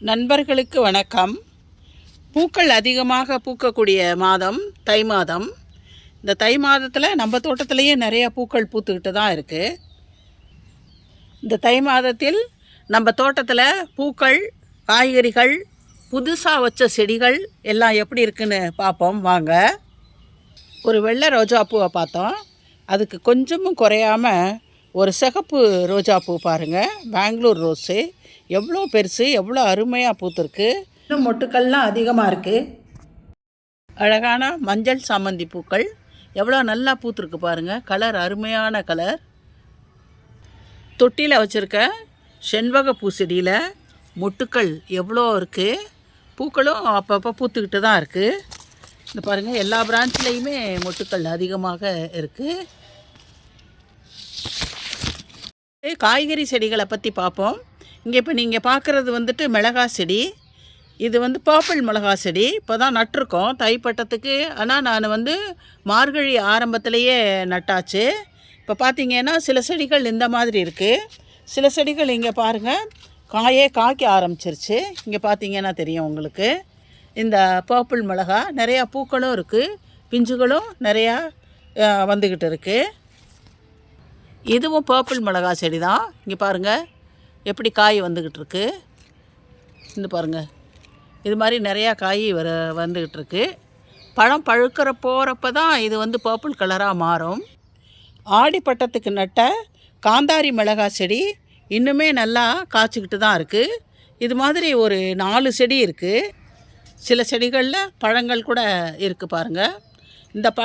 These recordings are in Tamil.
நண்பர்களுக்கு வணக்கம். பூக்கள் அதிகமாக பூக்கக்கூடிய மாதம் தை மாதம். இந்த தை மாதத்தில் நம்ம தோட்டத்திலேயே நிறைய பூக்கள் பூத்துக்கிட்டு தான் இருக்குது இந்த தை மாதத்தில் நம்ம தோட்டத்தில் பூக்கள் காய்கறிகள் புதுசாக வச்ச செடிகள் எல்லாம் எப்படி இருக்குன்னு பார்ப்போம். வாங்க. ஒரு வெள்ளை ரோஜா பூவை பார்த்தோம். அதுக்கு கொஞ்சமும் குறையாம ஒரு சிகப்பு ரோஜா பூ பாருங்கள் பெங்களூர் ரோஸு எவ்வளோ பெருசு எவ்வளோ அருமையாக பூத்துருக்கு. இன்னும் மொட்டுக்கள்லாம் அதிகமாக இருக்குது அழகான மஞ்சள் சாமந்தி பூக்கள். எவ்வளோ நல்லா பூத்துருக்கு பாருங்கள் கலர் அருமையான கலர். தொட்டியில் வச்சுருக்க செண்பக பூ செடியில் மொட்டுக்கள் எவ்வளோ இருக்குது பூக்களும் அப்பப்போ பூத்துக்கிட்டு தான் இருக்குது இந்த பாருங்கள் எல்லா பிரான்ச்லேயுமே மொட்டுக்கள் அதிகமாக இருக்குது காய்கறி செடிகளை பற்றி பார்ப்போம் இங்கே இப்போ நீங்கள் பார்க்குறது வந்துட்டு மிளகா செடி. இது வந்து பர்பிள் மிளகா செடி. இப்போ தான் நட்டிருக்கோம். தைப்பட்டத்துக்கு. ஆனால் நான் வந்து மார்கழி ஆரம்பத்திலேயே நட்டாச்சு. இப்போ பார்த்தீங்கன்னா சில செடிகள் இந்த மாதிரி இருக்குது சில செடிகள் இங்கே பாருங்கள் காயே காய்க்க ஆரம்பிச்சிருச்சு. இங்கே பார்த்தீங்கன்னா தெரியும் உங்களுக்கு. இந்த பர்பிள் மிளகா நிறையா பூக்களும் இருக்குது பிஞ்சுகளும் நிறையா வந்துக்கிட்டு இருக்குது இதுவும் பர்பிள் மிளகா செடி தான் இங்கே பாருங்கள் எப்படி காய் வந்துக்கிட்டு இருக்கு இந்த பாருங்கள் இது மாதிரி நிறையா காய் வர வந்துக்கிட்டு இருக்கு பழம் பழுக்கிற போகிறப்ப தான் இது வந்து பர்பிள் கலராக மாறும். ஆடிப்பட்டத்துக்கு நட்ட காந்தாரி மிளகாய் செடி இன்னுமே நல்லா காய்ச்சிக்கிட்டு தான் இருக்குது இது மாதிரி ஒரு நாலு செடி இருக்குது சில செடிகளில் பழங்கள் கூட இருக்குது பாருங்கள் இந்த ப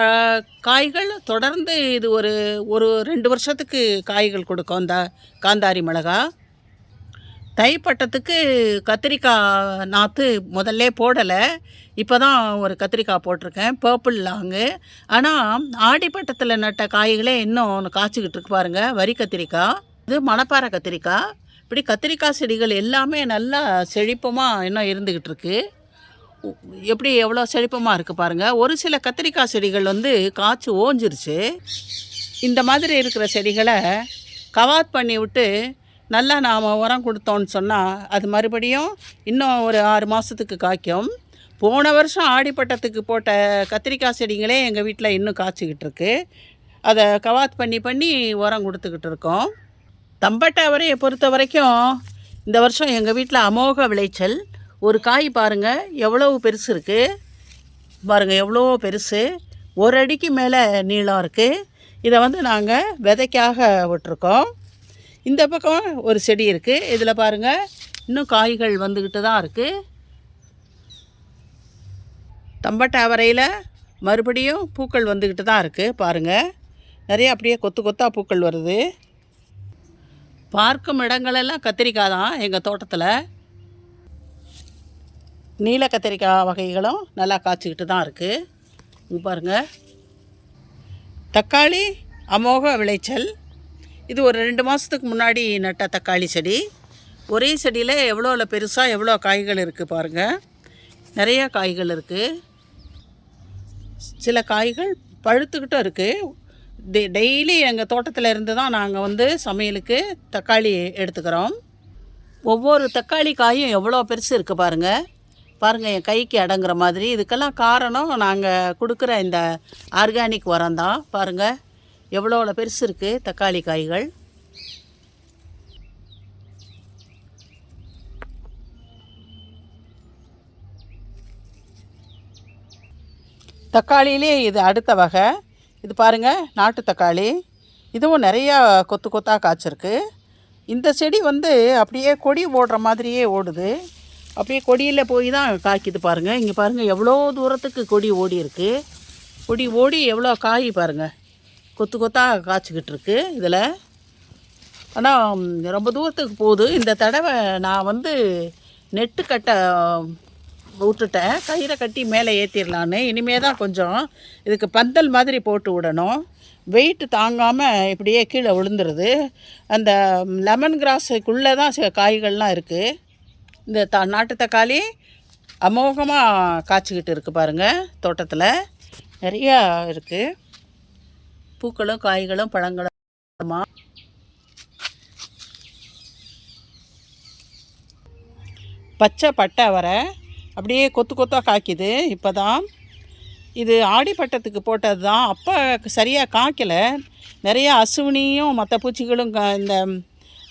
காய்கள் தொடர்ந்து இது ஒரு ஒரு ரெண்டு வருஷத்துக்கு காய்கள் கொடுக்கும் இந்த காந்தாரி மிளகா. தைப்பட்டத்துக்கு கத்திரிக்காய் நாற்று முதல்ல போடலை. இப்போ தான் ஒரு கத்திரிக்காய் போட்டிருக்கேன் பர்பிள் லாங்கு. ஆனால் ஆடிப்பட்டத்தில் நட்ட காய்களே இன்னும் காய்ச்சிக்கிட்டு இருக்கு பாருங்கள் வரி கத்திரிக்காய். இது மணப்பாறை கத்திரிக்காய். இப்படி கத்திரிக்காய் செடிகள் எல்லாமே நல்லா செழிப்பமாக இன்னும் இருந்துக்கிட்டு இருக்கு. எப்படி எவ்வளோ செழிப்பமாக இருக்குது பாருங்கள் ஒரு சில கத்திரிக்காய் செடிகள் வந்து காய்ச்சி ஓஞ்சிருச்சு. இந்த மாதிரி இருக்கிற செடிகளை கவாத் பண்ணி விட்டு நல்லா நாம் உரம் கொடுத்தோன்னு சொன்னால் அது மறுபடியும் இன்னும் ஒரு ஆறு மாதத்துக்கு காய்க்கும். போன வருஷம் ஆடிப்பட்டத்துக்கு போட்ட கத்திரிக்காய் செடிங்களே எங்கள் வீட்டில் இன்னும் காய்ச்சிக்கிட்டு இருக்கு. அதை கவாத் பண்ணி பண்ணி உரம் கொடுத்துக்கிட்டு இருக்கோம். தம்பட்டை அவரையை பொறுத்த வரைக்கும் இந்த வருஷம் எங்கள் வீட்டில் அமோக விளைச்சல். ஒரு காய் பாருங்கள் எவ்வளவு பெருசு இருக்குது பாருங்கள் எவ்வளோ பெருசு. ஒரு அடிக்கு மேலே நீளம் இருக்குது இதை வந்து நாங்கள் விதைக்காக விட்டுருக்கோம். இந்த பக்கம் ஒரு செடி இருக்குது இதில் பாருங்கள் இன்னும் காய்கள் வந்துக்கிட்டு தான் இருக்குது தம்பட்டவரையில் மறுபடியும் பூக்கள் வந்துக்கிட்டு தான் இருக்குது பாருங்கள் நிறைய அப்படியே கொத்து கொத்தாக பூக்கள் வருது. பார்க்கும் இடங்களெல்லாம் கத்திரிக்காய் தான் எங்கள் தோட்டத்தில். நீல கத்திரிக்காய் வகைகளும் நல்லா காய்ச்சிக்கிட்டு தான் இருக்குது இங்கே பாருங்கள் தக்காளி அமோக விளைச்சல் இது ஒரு ரெண்டு மாதத்துக்கு முன்னாடி நட்ட தக்காளி செடி. ஒரே செடியில் எவ்வளோ பெருசாக எவ்வளோ காய்கள் இருக்குது பாருங்கள் நிறைய காய்கள் இருக்குது சில காய்கள் பழுத்துக்கிட்டும் இருக்குது டெய்லி எங்கள் தோட்டத்தில் இருந்து தான் நாங்கள் வந்து சமையலுக்கு தக்காளி எடுத்துக்கிறோம். ஒவ்வொரு தக்காளி காயும் எவ்வளோ பெருசு இருக்குது பாருங்கள் பாருங்கள் என் கைக்கு அடங்குற மாதிரி. இதுக்கெல்லாம் காரணம் நாங்கள் கொடுக்குற இந்த ஆர்கானிக் உரம் தான். பாருங்கள் எவ்வளோ பெருசு இருக்குது தக்காளி காய்கள். தக்காளியிலே இது அடுத்த வகை. இது பாருங்கள் நாட்டு தக்காளி. இதுவும் நிறையா கொத்து கொத்தாக காய்ச்சிருக்கு. இந்த செடி வந்து அப்படியே கொடி ஓடுற மாதிரியே ஓடுது. அப்படியே கொடியில் போய் தான் காய்க்குது பாருங்கள் இங்கே பாருங்கள் எவ்வளோ தூரத்துக்கு கொடி ஓடி இருக்குது கொடி ஓடி எவ்வளோ காய் பாருங்கள் கொத்து கொத்தாக காய்ச்சிக்கிட்டு இருக்கு இதில். ஆனால் ரொம்ப தூரத்துக்கு போகுது. இந்த தடவை நான் வந்து நெட்டு கட்டை விட்டுட்டேன். கயிறை கட்டி மேலே ஏற்றிடலான்னு இனிமே தான் கொஞ்சம் இதுக்கு பந்தல் மாதிரி போட்டு விடணும். வெயிட்டு தாங்காமல் இப்படியே கீழே விழுந்துருது. அந்த லெமன் கிராஸுக்குள்ளே தான் சில காய்கள்லாம் இருக்குது இந்த த நாட்டு தக்காளி அமோகமாக காய்ச்சிக்கிட்டு இருக்குது பாருங்கள் தோட்டத்தில். நிறையா இருக்குது பூக்களும் காய்களும் பழங்களும் பச்சை பட்டை வர அப்படியே கொத்து கொத்தாக காய்க்குது. இப்போ தான் இது ஆடிப்பட்டத்துக்கு போட்டது தான் அப்போ சரியாக காய்க்கலை. நிறையா அசுவினியும் மற்ற பூச்சிகளும் இந்த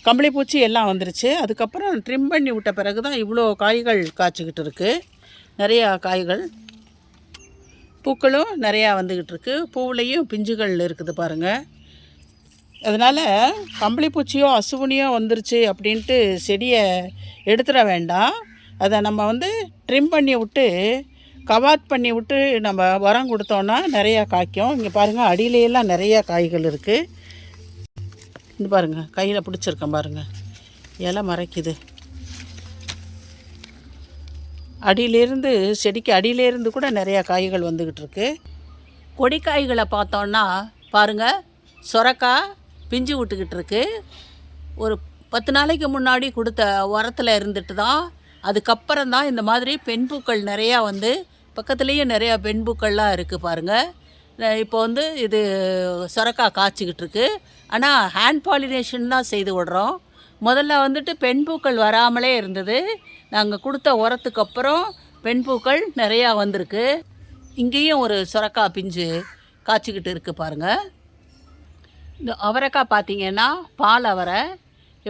கம்பளி பூச்சி எல்லாம் வந்துருச்சு. அதுக்கப்புறம் ட்ரிம் பண்ணி விட்ட பிறகு தான் இவ்வளோ காய்கள் காய்ச்சிக்கிட்டு இருக்குது நிறையா காய்கள். பூக்களும் நிறையா வந்துக்கிட்டு இருக்கு பூவுலேயும் பிஞ்சுகள் இருக்குது பாருங்கள் அதனால் கம்பளி பூச்சியோ வந்துருச்சு அப்படின்ட்டு செடியை எடுத்துட வேண்டாம். அதை நம்ம வந்து ட்ரிம் பண்ணி விட்டு கவாத் பண்ணி விட்டு நம்ம உரம் கொடுத்தோன்னா நிறையா காய்க்கும். இங்கே பாருங்கள் அடியிலையெல்லாம் நிறையா காய்கள் இருக்குது இது பாருங்கள் கையில் பிடிச்சிருக்கேன் பாருங்கள் இலை மறைக்குது. அடியிலேருந்து செடிக்கு அடியிலேருந்து கூட நிறையா காய்கள் வந்துக்கிட்டு இருக்கு கொடிக்காய்களை பார்த்தோன்னா பாருங்கள் சொரக்காய் பிஞ்சு விட்டுக்கிட்டு இருக்கு ஒரு பத்து நாளைக்கு முன்னாடி கொடுத்த உரத்தில் இருந்துட்டு தான் அதுக்கப்புறம் தான் இந்த மாதிரி பெண் பூக்கள் நிறையா வந்து பக்கத்துலேயே நிறையா பெண் பூக்கள்லாம் இருக்குது பாருங்கள் இப்போ வந்து இது சொரக்காய் காய்ச்சிக்கிட்டு இருக்கு ஆனால் ஹேண்ட் பாலினேஷன் தான் செய்து விடுறோம். முதல்ல வந்துட்டு பெண் பூக்கள் வராமலே இருந்தது. நாங்கள் கொடுத்த உரத்துக்கு அப்புறம் பெண் பூக்கள் நிறையா வந்திருக்கு. இங்கேயும் ஒரு சுரக்காய் பிஞ்சு காய்ச்சிக்கிட்டு இருக்குது பாருங்கள் இந்த அவரைக்காய் பார்த்தீங்கன்னா பால் அவரை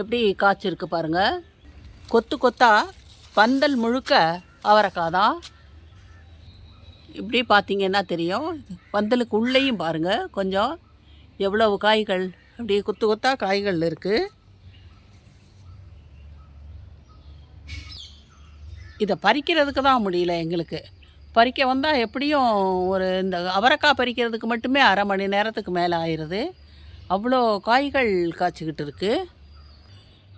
எப்படி காய்ச்சிருக்கு பாருங்கள் கொத்து கொத்தா பந்தல் முழுக்க அவரைக்காய் தான். இப்படி பார்த்தீங்கன்னா தெரியும். பந்தலுக்கு உள்ளேயும் பாருங்கள் கொஞ்சம் எவ்வளவு காய்கள்? அப்படியே கொத்து கொத்தா காய்கள் இருக்குது இதை பறிக்கிறதுக்கு தான் முடியல எங்களுக்கு. பறிக்க வந்தால் எப்படியும் ஒரு இந்த அவரைக்காய் பறிக்கிறதுக்கு மட்டுமே அரை மணி நேரத்துக்கு மேலே ஆயிடுது அவ்வளோ காய்கள் காய்ச்சிக்கிட்டு இருக்குது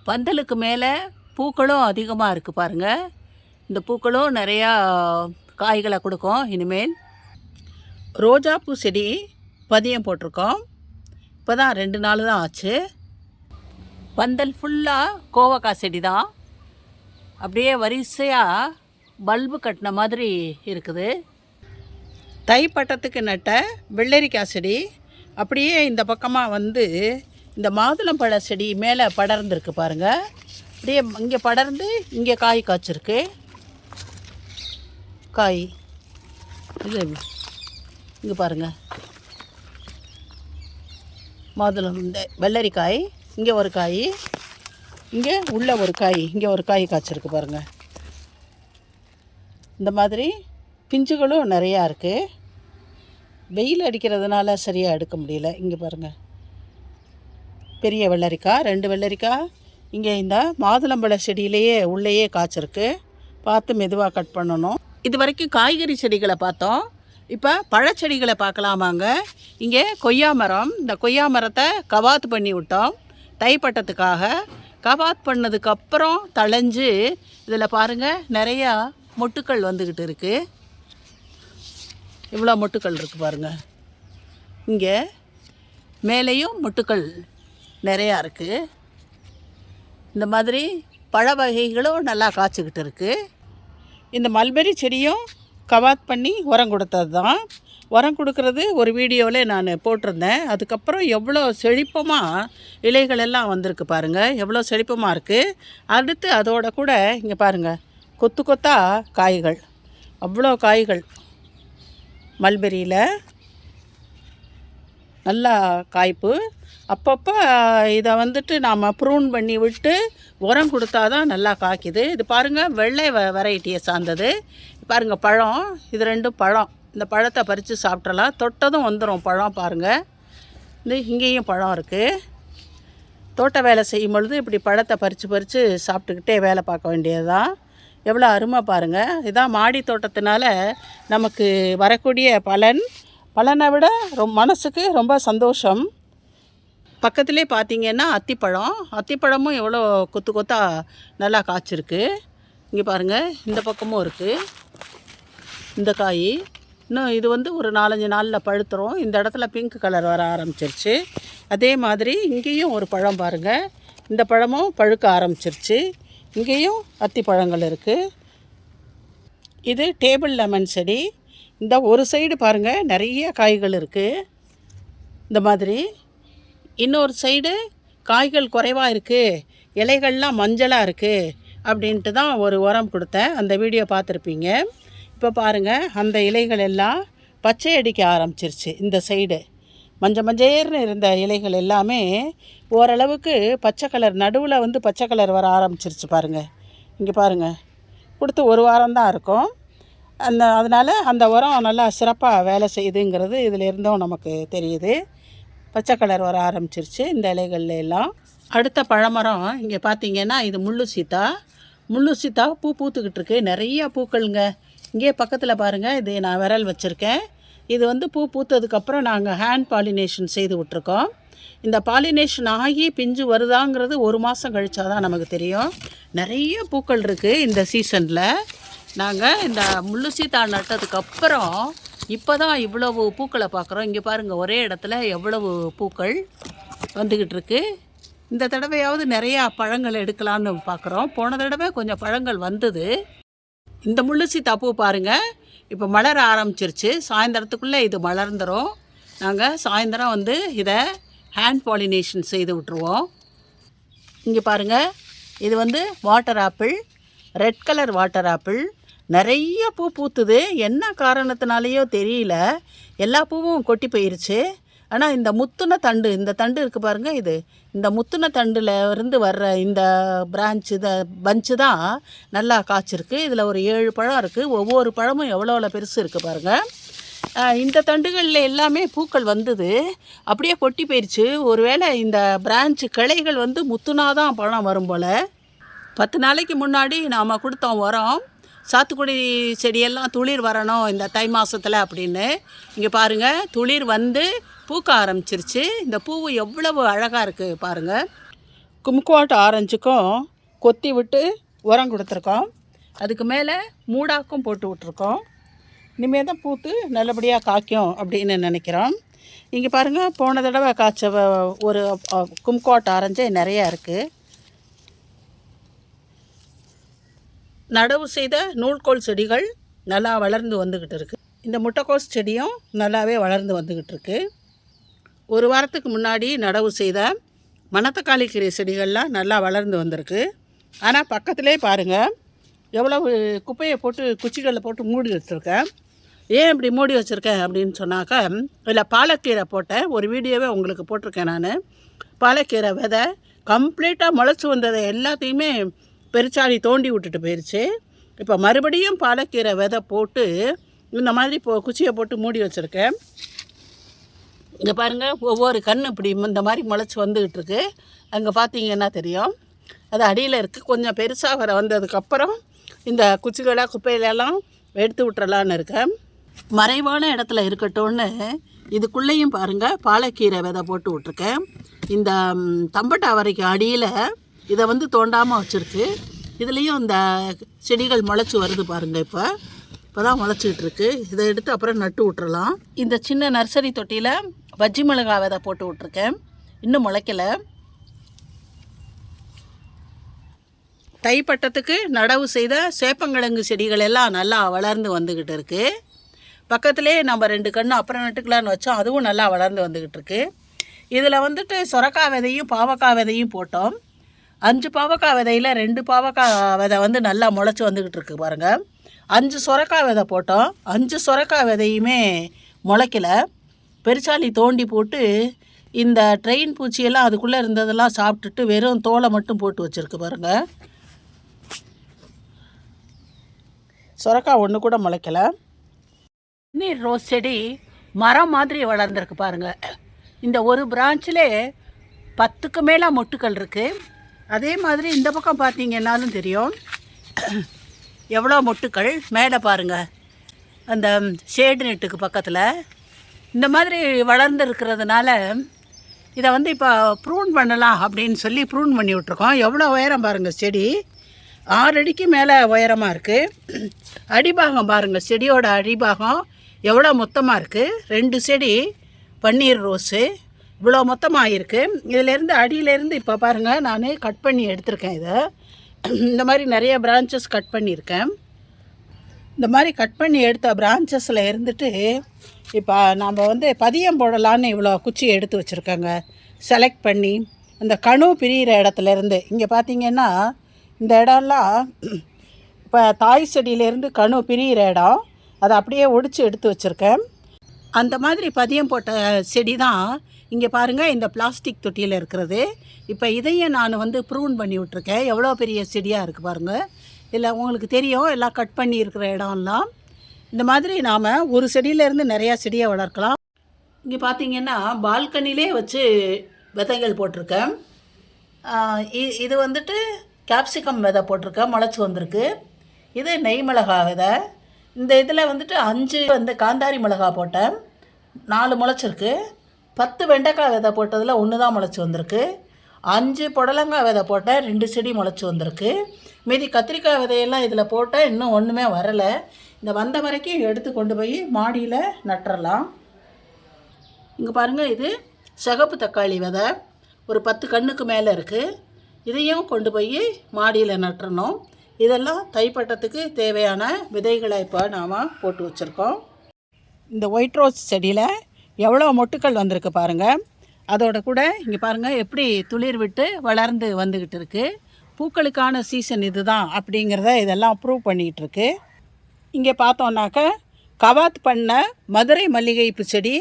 பந்தலுக்கு மேலே பூக்களும் அதிகமாக இருக்குது பாருங்கள் இந்த பூக்களும் நிறையா காய்களை கொடுக்கும் இனிமேல். ரோஜாப்பூ செடி பதியம் போட்டிருக்கோம். இப்போ தான் ரெண்டு நாள் தான் ஆச்சு. பந்தல் ஃபுல்லாக கோவக்காய் செடி தான். அப்படியே வரிசையாக பல்பு கட்டின மாதிரி இருக்குது. தைப்பட்டத்துக்கு நட்ட வெள்ளரிக்காய் செடி அப்படியே இந்த பக்கமாக வந்து இந்த மாதுளம்பழ செடி மேலே படர்ந்துருக்கு பாருங்கள் அப்படியே இங்கே படர்ந்து இங்கே காய் காய்ச்சிருக்கு. காய். இது இங்கே பாருங்கள் மாதுளம் இந்த வெள்ளரிக்காய் இங்கே ஒரு காய். இங்கே உள்ளே ஒரு காய் இங்கே ஒரு காய் காய்ச்சிருக்கு பாருங்கள் இந்த மாதிரி பிஞ்சுகளும் நிறையா இருக்குது வெயில் அடிக்கிறதுனால சரியாக எடுக்க முடியல. இங்கே பாருங்கள் பெரிய வெள்ளரிக்காய் ரெண்டு வெள்ளரிக்காய். இங்கே இந்த மாதுளம்பழ செடியிலேயே உள்ளேயே காய்ச்சிருக்கு. பார்த்து மெதுவாக கட் பண்ணணும். இது வரைக்கும் காய்கறி செடிகளை பார்த்தோம். இப்போ பழச்செடிகளை பார்க்கலாமாங்க. இங்கே கொய்யா மரம். இந்த கொய்யா மரத்தை கவாத்து பண்ணி விட்டோம். தைப்பட்டத்துக்காக. கவாத் பண்ணதுக்கப்புறம் தளைஞ்சு இதில் பாருங்கள் நிறையா மொட்டுக்கள் வந்துக்கிட்டு இருக்குது இவ்வளோ மொட்டுக்கள் இருக்குது பாருங்கள் இங்கே மேலேயும் மொட்டுக்கள் நிறையா இருக்குது இந்த மாதிரி பழ வகைகளும் நல்லா காய்ச்சிக்கிட்டு இருக்குது இந்த மல்பெரி செடியும் கவாத் பண்ணி உரம் கொடுத்தது தான். உரம் கொடுக்கறது ஒரு வீடியோவில் நான் போட்டிருந்தேன். அதுக்கப்புறம் எவ்வளோ செழிப்பமாக இலைகள் எல்லாம் வந்திருக்கு பாருங்கள் எவ்வளோ செழிப்பமாக இருக்குது அடுத்து அதோட கூட இங்கே பாருங்கள் கொத்து கொத்தா காய்கள். அவ்வளோ காய்கள். மல்பெரியில். நல்லா காய்ப்பு. அப்பப்போ இதை வந்துட்டு நாம் ப்ரூன் பண்ணி விட்டு உரம் கொடுத்தா தான் நல்லா காய்க்குது. இது பாருங்கள் வெள்ளை வ வெரைட்டியை சார்ந்தது. பாருங்கள் பழம். இது ரெண்டும் பழம். இந்த பழத்தை பறித்து சாப்பிட்றலாம் தொட்டதும் வந்துடும் பழம் பாருங்கள் இந்த இங்கேயும் பழம் இருக்குது தோட்ட வேலை செய்யும் பொழுது இப்படி பழத்தை பறித்து பறித்து சாப்பிட்டுக்கிட்டே வேலை பார்க்க வேண்டியது தான் எவ்வளோ அருமை பாருங்கள் இதான் மாடி தோட்டத்தினால நமக்கு வரக்கூடிய பலன். பலனை விட ரொம்ப மனசுக்கு ரொம்ப சந்தோஷம். பக்கத்திலே பார்த்தீங்கன்னா அத்திப்பழம். அத்திப்பழமும் எவ்வளோ கொத்து கொத்தாக நல்லா காய்ச்சிருக்கு. இங்கே பாருங்கள் இந்த பக்கமும் இருக்குது இந்த காய். இன்னும் இது வந்து ஒரு நாலஞ்சு நாளில் பழுத்துரும். இந்த இடத்துல பிங்க் கலர் வர ஆரம்பிச்சிருச்சு. அதே மாதிரி இங்கேயும் ஒரு பழம் பாருங்கள் இந்த பழமும் பழுக்க ஆரம்பிச்சிருச்சு. இங்கேயும் அத்தி பழங்கள் இருக்குது இது டேபிள் லெமன் செடி. இந்த ஒரு சைடு பாருங்கள் நிறைய காய்கள் இருக்குது இந்த மாதிரி. இன்னொரு சைடு காய்கள் குறைவாக இருக்குது இலைகள்லாம் மஞ்சளாக இருக்குது அப்படின்ட்டு தான் ஒரு உரம் கொடுத்தேன். அந்த வீடியோ பார்த்துருப்பீங்க. இப்போ பாருங்கள் அந்த இலைகள் எல்லாம் பச்சை அடிக்க ஆரம்பிச்சிருச்சு. இந்த சைடு மஞ்ச மஞ்சேர்னு இருந்த இலைகள் எல்லாமே ஓரளவுக்கு பச்சை கலர் நடுவில் வந்து பச்சை கலர் வர ஆரம்பிச்சிருச்சு பாருங்கள் இங்கே பாருங்கள் கொடுத்து ஒரு வாரம் தான் இருக்கும். அந்த அதனால் அந்த உரம் நல்லா சிறப்பாக வேலை செய்யுதுங்கிறது இதில் இருந்தும் நமக்கு தெரியுது. பச்சை கலர் வர ஆரம்பிச்சிருச்சு இந்த இலைகள்ல எல்லாம். அடுத்த பழமரம் இங்கே பார்த்தீங்கன்னா இது முள்ளு சீத்தா. முள்ளு சீத்தா பூ பூத்துக்கிட்டு இருக்கு. நிறைய பூக்கள்ங்க. இங்கே பக்கத்தில் பாருங்கள் இது நான் விரல் வச்சுருக்கேன். இது வந்து பூ பூத்ததுக்கப்புறம் நாங்கள் ஹேண்ட் பாலினேஷன் செய்து விட்ருக்கோம் இந்த பாலினேஷன் ஆகி பிஞ்சு வருதாங்கிறது ஒரு மாதம் கழிச்சா தான் நமக்கு தெரியும். நிறைய பூக்கள் இருக்குது இந்த சீசனில் நாங்கள் இந்த முள்ளு சீத்தா நட்டதுக்கப்புறம் இப்போ தான் இவ்வளவு பூக்களை பார்க்குறோம். இங்கே பாருங்கள் ஒரே இடத்துல எவ்வளவு பூக்கள் வந்துக்கிட்டு இருக்கு. இந்த தடவையாவது நிறையா பழங்கள் எடுக்கலான்னு பார்க்குறோம். போன தடவை கொஞ்சம் பழங்கள் வந்தது. இந்த முள்ளு சீத்தா பாருங்கள் இப்போ மலர ஆரம்பிச்சிருச்சு. சாயந்தரத்துக்குள்ளே இது மலர்ந்துடும் நாங்கள் சாயந்தரம் வந்து இதை ஹேண்ட் பாலினேஷன் செய்து விட்ருவோம் இங்கே பாருங்கள் இது வந்து water apple red colour water apple நிறைய பூ பூத்துது. என்ன காரணத்தினாலேயோ தெரியல. எல்லா பூவும் கொட்டி போயிருச்சு. ஆனால் இந்த முத்துன தண்டு இந்த தண்டு இருக்குது பாருங்கள் இது. இந்த முத்துன தண்டில் இருந்து வர்ற இந்த பிரான்ச் இதை பஞ்சு தான் நல்லா காய்ச்சிருக்கு. இதில் ஒரு ஏழு பழம் இருக்குது ஒவ்வொரு பழமும் எவ்வளோ எவ்வளோ பெருசு இருக்குது பாருங்கள் இந்த தண்டுகளில் எல்லாமே பூக்கள் வந்தது. அப்படியே கொட்டி போயிடுச்சு ஒருவேளை இந்த பிரான்ச் கிளைகள் வந்து முத்துனாதான் பழம் வரும் போல். பத்து நாளைக்கு முன்னாடி நாம் கொடுத்தோம் உரம். சாத்துக்குடி செடியெல்லாம் துளிர் வரணும் இந்த தை மாதத்தில் அப்படின்னு. இங்கே பாருங்கள் துளிர் வந்து பூக்க ஆரம்பிச்சிருச்சு. இந்த பூவு எவ்வளவு அழகாக இருக்குது பாருங்கள் கும்குவாட் ஆரஞ்சுக்கும் கொத்தி விட்டு உரம் கொடுத்துருக்கோம். அதுக்கு மேலே மூடாக்கும் போட்டு விட்ருக்கோம் இனிமேல் தான் பூத்து நல்லபடியாக காய்க்கும் அப்படின்னு நினைக்கிறோம். இங்கே பாருங்கள் போன தடவை காய்ச்ச வ- ஒரு கும்குவாட் ஆரஞ்சே நிறையா இருக்குது நடவு செய்த நூல்கோல் செடிகள் நல்லா வளர்ந்து வந்துக்கிட்டு இருக்குது இந்த முட்டைக்கோஸ் செடியும் நல்லாவே வளர்ந்து வந்துக்கிட்டு இருக்குது ஒரு வாரத்துக்கு முன்னாடி நடவு செய்த மணத்தக்காளி கீரை செடிகள்லாம் நல்லா வளர்ந்து வந்திருக்கு. ஆனால் பக்கத்திலே பாருங்கள் எவ்வளவு குப்பையை போட்டு குச்சிகளில் போட்டு மூடி வச்சுருக்கேன். ஏன் இப்படி மூடி வச்சுருக்கேன் அப்படின்னு சொன்னாக்கா இல்லை பாலக்கீரை போட்டேன். ஒரு வீடியோவே உங்களுக்கு போட்டிருக்கேன் நான். பாலக்கீரை விதை கம்ப்ளீட்டாக முளைச்சி வந்ததை எல்லாத்தையுமே பெருச்சாளி தோண்டி விட்டுட்டு போயிடுச்சு இப்போ மறுபடியும் பாலக்கீரை விதை போட்டு இந்த மாதிரி இப்போ குச்சியை போட்டு மூடி வச்சுருக்கேன். இங்கே பாருங்கள் ஒவ்வொரு கண் இப்படி இந்த மாதிரி முளைச்சி வந்துக்கிட்டு இருக்கு அங்கே பார்த்தீங்கன்னா தெரியும்? அது அடியில் இருக்குது கொஞ்சம் பெருசாக வர வந்ததுக்கப்புறம் இந்த குச்சிகளை குப்பையிலெல்லாம் எடுத்து விட்டுறலான்னு இருக்கேன். மறைவான இடத்துல இருக்கட்டும்னு இதுக்குள்ளேயும் பாருங்கள் பாலக்கீரை விதை போட்டு விட்ருக்கேன் இந்த தம்பட்டா வரைக்கும் அடியில் இதை வந்து தோண்டாமல் வச்சுருக்கு. இதுலேயும் இந்த செடிகள் முளைச்சி வருது பாருங்கள் இப்போ. இப்போ தான் முளைச்சிக்கிட்டு இருக்கு இதை எடுத்து அப்புறம் நட்டு விட்டுறலாம். இந்த சின்ன நர்சரி தொட்டியில் பஜ்ஜி மிளகாய் விதை போட்டு விட்ருக்கேன் இன்னும் முளைக்கல. தைப்பட்டத்துக்கு நடவு செய்த சேப்பங்கிழங்கு செடிகள் எல்லாம் நல்லா வளர்ந்து வந்துக்கிட்டு இருக்குது பக்கத்துலேயே நம்ம ரெண்டு கன்று அப்புறம் நட்டுக்கலான்னு வச்சோம். அதுவும் நல்லா வளர்ந்து வந்துக்கிட்டு இருக்கு. இதில் வந்துட்டு சொரக்காய் விதையும் பாவக்காய் விதையும் போட்டோம். அஞ்சு பாவக்காய் விதையில் ரெண்டு பாவக்காய் விதை வந்து நல்லா முளைச்சி வந்துக்கிட்டு இருக்கு பாருங்கள் அஞ்சு சொரக்காய் விதை போட்டோம். அஞ்சு சுரக்காய் விதையுமே முளைக்கல. பெருச்சாளி தோண்டி போட்டு இந்த ட்ரெயின் பூச்சியெல்லாம் அதுக்குள்ளே இருந்ததெல்லாம் சாப்பிட்டுட்டு வெறும் தோலை மட்டும் போட்டு வச்சுருக்கு பாருங்கள் சொரக்காய் ஒன்று கூட முளைக்கலை. நீர் ரோஸ் செடி மரம் மாதிரி வளர்ந்துருக்கு பாருங்க. இந்த ஒரு பிரான்ச்சிலே பத்துக்கு மேலே மொட்டுக்கள் இருக்குது அதே மாதிரி இந்த பக்கம் பார்த்தீங்கன்னாலும் தெரியும். எவ்வளோ மொட்டுக்கள்? மேலே பாருங்க. அந்த ஷேடு நெட்டுக்கு பக்கத்தில். இந்த மாதிரி வளர்ந்து இருக்கிறதுனால இதை வந்து இப்போ ப்ரூன் பண்ணலாம் அப்படின்னு சொல்லி ப்ரூன் பண்ணி விட்ருக்கோம் எவ்வளோ உயரம் பாருங்கள் செடி. ஆறு அடிக்கு மேலே உயரமாக இருக்குது அடிபாகம் பாருங்கள் செடியோட அடிபாகம் எவ்வளோ மொத்தமாக இருக்குது ரெண்டு செடி பன்னீர் ரோஸு இவ்வளோ மொத்தமாக இருக்குது இதிலேருந்து அடியிலேருந்து இப்போ பாருங்கள் நான் கட் பண்ணி எடுத்திருக்கேன் இதை. இந்த மாதிரி நிறைய பிரான்ச்சஸ் கட் பண்ணியிருக்கேன். இந்த மாதிரி கட் பண்ணி எடுத்த பிரான்ச்சஸில் இருந்துட்டு இப்போ நாம் வந்து பதியம் போடலான்னு இவ்வளோ குச்சி எடுத்து வச்சுருக்கேங்க. செலக்ட் பண்ணி அந்த கணு பிரியிற இடத்துலேருந்து இங்கே பார்த்தீங்கன்னா இந்த இடம்லாம் இப்போ தாய் செடியிலேருந்து கணு பிரியிற இடம் அதை அப்படியே ஒடிச்சு எடுத்து வச்சுருக்கேன். அந்த மாதிரி பதியம் போட்ட செடி தான் இங்கே பாருங்கள் இந்த பிளாஸ்டிக் தொட்டியில் இருக்கிறது. இப்போ இதையும் நான் வந்து ப்ரூன் பண்ணி விட்ருக்கேன் எவ்வளோ பெரிய செடியாக இருக்குது பாருங்கள் இல்லை உங்களுக்கு தெரியும் எல்லாம் கட் பண்ணி இருக்கிற இடம்லாம். இந்த மாதிரி நாம் ஒரு செடியிலேருந்து நிறையா செடியை வளர்க்கலாம். இங்கே பார்த்தீங்கன்னா பால்கனிலே வச்சு விதைகள் போட்டிருக்கேன். இது வந்துட்டு கேப்சிகம் விதை போட்டிருக்கேன் முளைச்சி வந்திருக்கு. இது நெய் மிளகா விதை. இந்த இதில் வந்துட்டு அஞ்சு வந்து காந்தாரி மிளகா போட்டேன். நாலு முளைச்சிருக்கு. பத்து வெண்டைக்காய் விதை போட்டதில் ஒன்று தான் முளைச்சி வந்திருக்கு. அஞ்சு புடலங்காய் விதை போட்டேன் ரெண்டு செடி முளைச்சி வந்திருக்கு. மீதி கத்திரிக்காய் விதையெல்லாம் இதில் போட்டால் இன்னும் ஒன்றுமே வரலை. இந்த வந்த வரைக்கும் எடுத்து கொண்டு போய் மாடியில் நட்டுறலாம். இங்கே பாருங்கள் இது சிகப்பு தக்காளி விதை. ஒரு பத்து கண்ணுக்கு மேலே இருக்குது இதையும் கொண்டு போய் மாடியில் நட்டுறணும். இதெல்லாம் தைப்பட்டத்துக்கு தேவையான விதைகளை இப்போ நாம் போட்டு வச்சுருக்கோம். இந்த ஒயிட் ரோஸ் செடியில் எவ்வளோ மொட்டுக்கள் வந்திருக்கு பாருங்கள் அதோட கூட இங்கே பாருங்கள் எப்படி துளிர் விட்டு வளர்ந்து வந்துக்கிட்டு இருக்குது பூக்களுக்கான சீசன் இதுதான் அப்படிங்கிறத இதெல்லாம் ப்ரூவ் பண்ணிகிட்ருக்கு. இங்கே பார்த்தோன்னாக்க கவாத் பண்ண மதுரை மல்லிகை செடி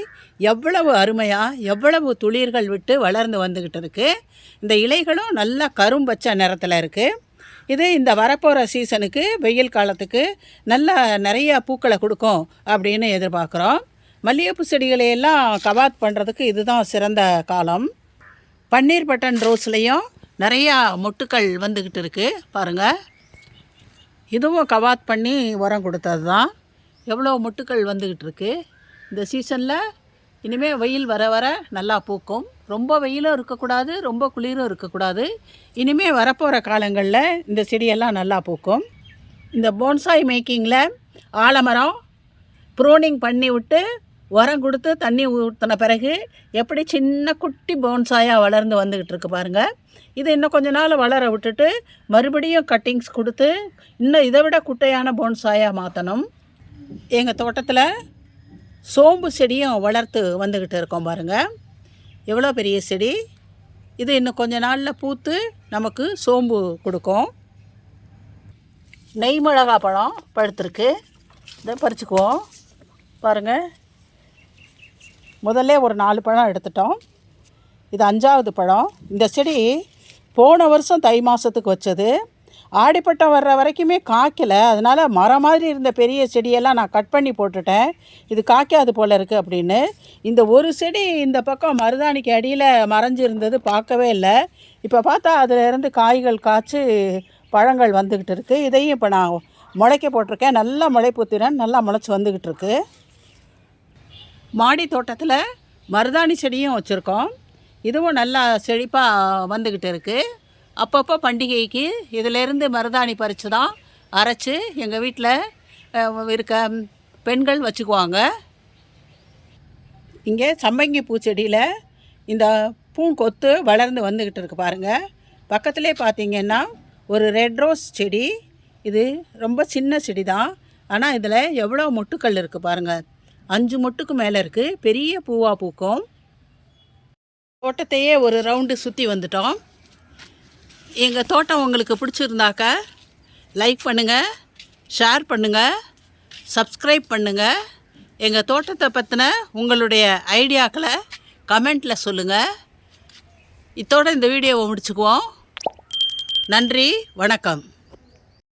எவ்வளவு அருமையாக எவ்வளவு துளிர்கள் விட்டு வளர்ந்து வந்துக்கிட்டு இருக்குது இந்த இலைகளும் நல்லா கரும்பச்சை நிறத்தில் இருக்குது இது இந்த வரப்போகிற சீசனுக்கு வெயில் காலத்துக்கு நல்லா நிறைய பூக்களை கொடுக்கும் அப்படின்னு எதிர்பார்க்குறோம். மல்லிகைப்பூ செடிகளையெல்லாம் கவாத் பண்ணுறதுக்கு இதுதான் சிறந்த காலம். பன்னீர் பட்டன் ரோஸ்லேயும் நிறையா மொட்டுக்கள் வந்துக்கிட்டு இருக்குது பாருங்கள் இதுவும் கவாத் பண்ணி உரம் கொடுத்தது தான் எவ்வளோ மொட்டுக்கள் வந்துக்கிட்டு இருக்கு. இந்த சீசனில் இனிமேல் வெயில் வர வர நல்லா பூக்கும். ரொம்ப வெயிலும் இருக்கக்கூடாது ரொம்ப குளிரும் இருக்கக்கூடாது. இனிமேல் வரப்போகிற காலங்களில் இந்த செடியெல்லாம் நல்லா பூக்கும். இந்த போன்சாய் மேக்கிங்கில் ஆலமரம் ப்ரூனிங் பண்ணி விட்டு உரம் கொடுத்து தண்ணி ஊற்றின பிறகு எப்படி சின்ன குட்டி போன்சாயாக வளர்ந்து வந்துக்கிட்டு இருக்கு பாருங்கள் இது இன்னும் கொஞ்ச நாள் வளர விட்டுட்டு மறுபடியும் கட்டிங்ஸ் கொடுத்து இன்னும் இதை விட குட்டையான போன்சாயாக மாற்றணும் எங்கள் தோட்டத்தில் சோம்பு செடியும் வளர்த்து வந்துக்கிட்டு இருக்கோம் பாருங்கள் எவ்வளோ பெரிய செடி? இது இன்னும் கொஞ்ச நாளில் பூத்து நமக்கு சோம்பு கொடுக்கும். நெய் மிளகா பழம் பழுத்திருக்கு. இதை பறிச்சுக்குவோம். பாருங்கள் முதல்ல ஒரு நாலு பழம் எடுத்துட்டோம். இது அஞ்சாவது பழம். இந்த செடி போன வருஷம் தை மாதத்துக்கு வச்சது. ஆடிப்பட்டம் வர்ற வரைக்குமே காய்க்கலை. அதனால் மரம் மாதிரி இருந்த பெரிய செடியெல்லாம் நான் கட் பண்ணி போட்டுட்டேன். இது காய்க்காது போல் இருக்குது அப்படின்னு. இந்த ஒரு செடி இந்த பக்கம் மருதாணிக்கு அடியில் மறைஞ்சு இருந்தது பார்க்கவே இல்லை. இப்போ பார்த்தா அதிலேருந்து காய்கள் காய்ச்சி பழங்கள் வந்துக்கிட்டு இருக்குது இதையும் இப்போ நான் முளைக்க போட்டிருக்கேன். நல்லா முளைப்புத்திறன் நல்லா முளைச்சி வந்துக்கிட்டு இருக்குது மாடி தோட்டத்தில் மருதாணி செடியும் வச்சுருக்கோம். இதுவும் நல்லா செழிப்பாக வந்துக்கிட்டு இருக்குது அப்பப்போ பண்டிகைக்கு இதிலேருந்து மருதாணி பறித்து தான் அரைச்சி எங்கள் வீட்டில் இருக்க பெண்கள் வச்சுக்குவாங்க. இங்கே சம்பங்கி பூச்செடியில் இந்த பூங்கொத்து வளர்ந்து வந்துக்கிட்டு இருக்கு பாருங்கள் பக்கத்துலேயே பார்த்தீங்கன்னா ஒரு ரெட் ரோஸ் செடி. இது ரொம்ப சின்ன செடி தான் ஆனால் இதில் எவ்வளோ மொட்டுக்கள் இருக்குது பாருங்கள் அஞ்சு மொட்டுக்கு மேலே இருக்குது பெரிய பூவாக பூக்கும். தோட்டத்தையே ஒரு ரவுண்டு சுற்றி வந்துட்டோம். எங்கள் தோட்டம் உங்களுக்கு பிடிச்சிருந்தாக்கா லைக் பண்ணுங்கள் ஷேர் பண்ணுங்கள் சப்ஸ்கிரைப் பண்ணுங்கள் எங்கள் தோட்டத்தை பற்றின உங்களுடைய ஐடியாக்களை கமெண்ட்டில் சொல்லுங்கள் இத்தோடு இந்த வீடியோவை முடிச்சுக்குவோம். நன்றி வணக்கம்.